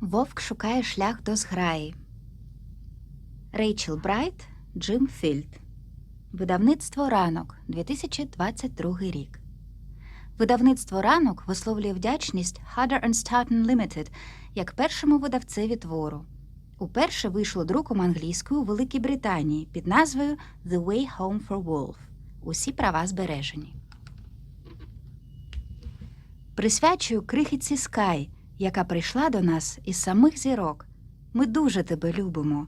Вовк шукає шлях до зграї. Рейчел Брайт, Джим Фільд. Видавництво Ранок 2022 рік. Видавництво Ранок висловлює вдячність Harder Stoughton Limited як першому видавцеві твору. Уперше вийшло друком англійською у Великій Британії під назвою The Way Home for Wolf. Усі права збережені. Присвячую крихітці Скай, яка прийшла до нас із самих зірок. Ми дуже тебе любимо.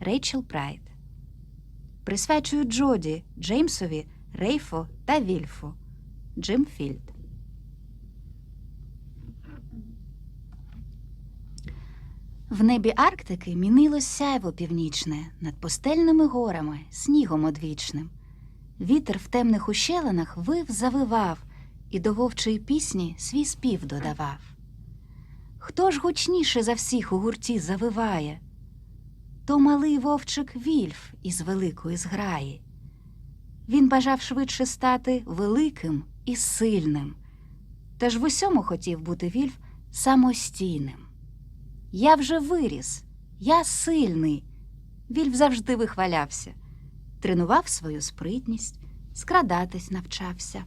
Рейчел Прайд. Присвячую Джоді, Джеймсові, Рейфу та Вільфу. Джим Фільд. В небі Арктики мінилось сяйво північне над пустельними горами, снігом одвічним. Вітер в темних ущелинах вив завивав і до вовчої пісні свій спів додавав. Хто ж гучніше за всіх у гурті завиває? То малий вовчик Вільф із великої зграї. Він бажав швидше стати великим і сильним, та ж в усьому хотів бути Вільф самостійним. Я вже виріс, я сильний. Вільф завжди вихвалявся, тренував свою спритність, скрадатись навчався.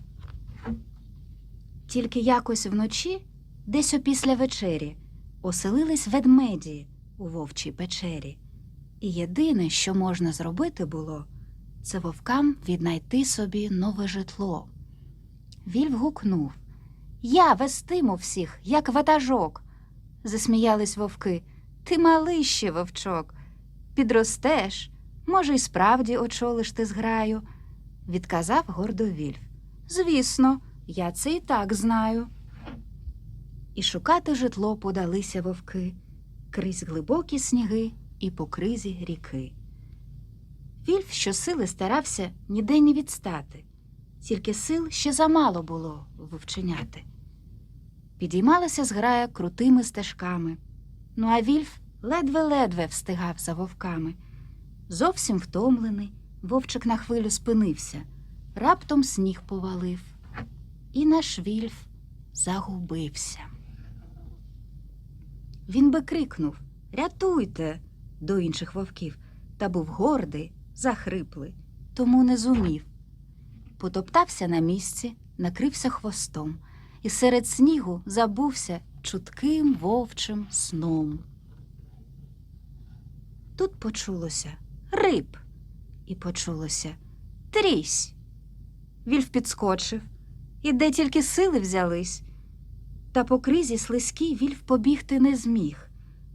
Тільки якось вночі, десь опісля вечері, оселились ведмеді у вовчій печері. І єдине, що можна зробити було, це вовкам віднайти собі нове житло. Вільф гукнув Я вестиму всіх, як ватажок. Засміялись вовки. Ти малий ще вовчок. Підростеш, може, й справді очолиш ти зграю, відказав гордо Вільф. Звісно, я це і так знаю. І шукати житло подалися вовки крізь глибокі сніги і по кризі ріки. Вільф щосили старався ніде не відстати, тільки сил ще замало було вовченяти. Підіймалася зграя крутими стежками. Ну а Вільф ледве-ледве встигав за вовками. Зовсім втомлений, вовчик на хвилю спинився, раптом сніг повалив, і наш Вільф загубився. Він би крикнув Рятуйте до інших вовків, та був гордий, захриплий, тому не зумів. Потоптався на місці, накрився хвостом і серед снігу забувся чутким вовчим сном. Тут почулося риб, і почулося трісь. Вільф підскочив, і де тільки сили взялись. Та по кризі слизький вільф побігти не зміг.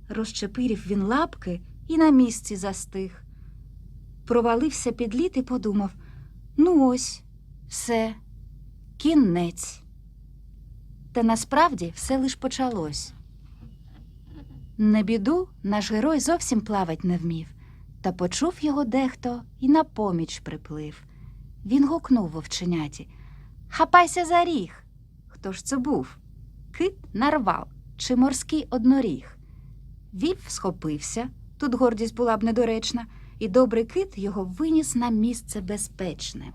Розчепирів він лапки і на місці застиг. Провалився під лід і подумав ну ось, все, кінець. Та насправді все лиш почалось. На біду наш герой зовсім плавать не вмів, та почув його дехто і на поміч приплив. Він гукнув вовченяті Хапайся за ріг. Хто ж це був? Кит нарвал чи морський одноріг. Вільф схопився, тут гордість була б недоречна, і добрий кит його виніс на місце безпечне.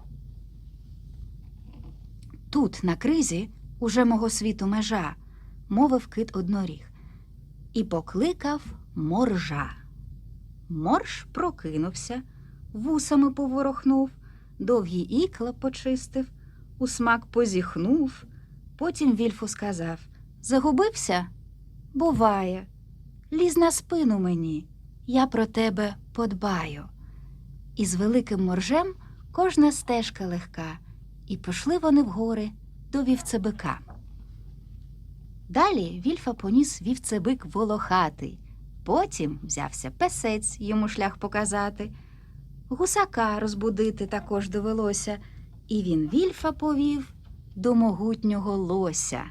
Тут, на кризі, уже мого світу межа, мовив кит одноріг, і покликав моржа. Морж прокинувся, вусами поворохнув, довгі ікла почистив, у смак позіхнув. Потім Вільфу сказав Загубився? Буває. Ліз на спину мені, я про тебе подбаю. І з великим моржем кожна стежка легка, і пішли вони в гори до вівцебика. Далі Вільфа поніс вівцебик волохатий, потім взявся песець йому шлях показати, гусака розбудити також довелося, і він Вільфа повів до могутнього лося.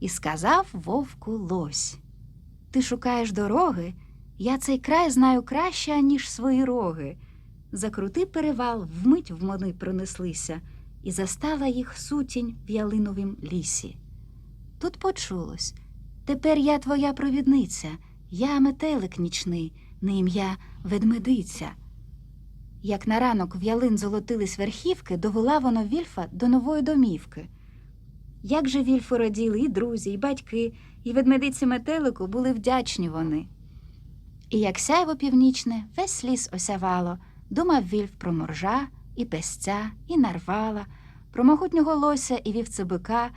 І сказав вовку лось Ти шукаєш дороги, я цей край знаю краще, ніж свої роги. Закрути перевал, вмить в вони пронеслися, і застала їх сутінь в ялиновім лісі. Тут почулось Тепер я твоя провідниця, я метелик нічний, на ім'я ведмедиця. Як на ранок в ялин золотились верхівки, довела воно Вільфа до нової домівки. Як же Вільфу раділи і друзі, і батьки, і ведмедиці метелику були вдячні вони. І як сяйво північне, весь ліс осявало, думав Вільф про моржа, і песця, і нарвала, про могутнього лося і вівцебика,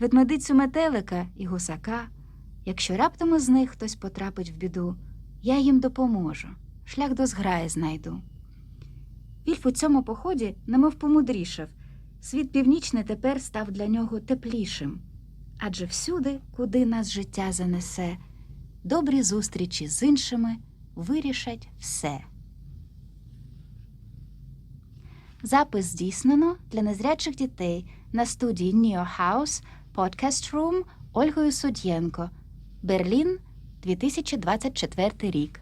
ведмедицю метелика і гусака. Якщо раптом із них хтось потрапить в біду, я їм допоможу, шлях до зграї знайду. Вільф у цьому поході немов помудрішав. Світ північний тепер став для нього теплішим. Адже всюди, куди нас життя занесе, добрі зустрічі з іншими вирішать все. Запис здійснено для незрячих дітей на студії Neo House Podcast Room Ольгою Судєнко. Берлін, 2024 рік.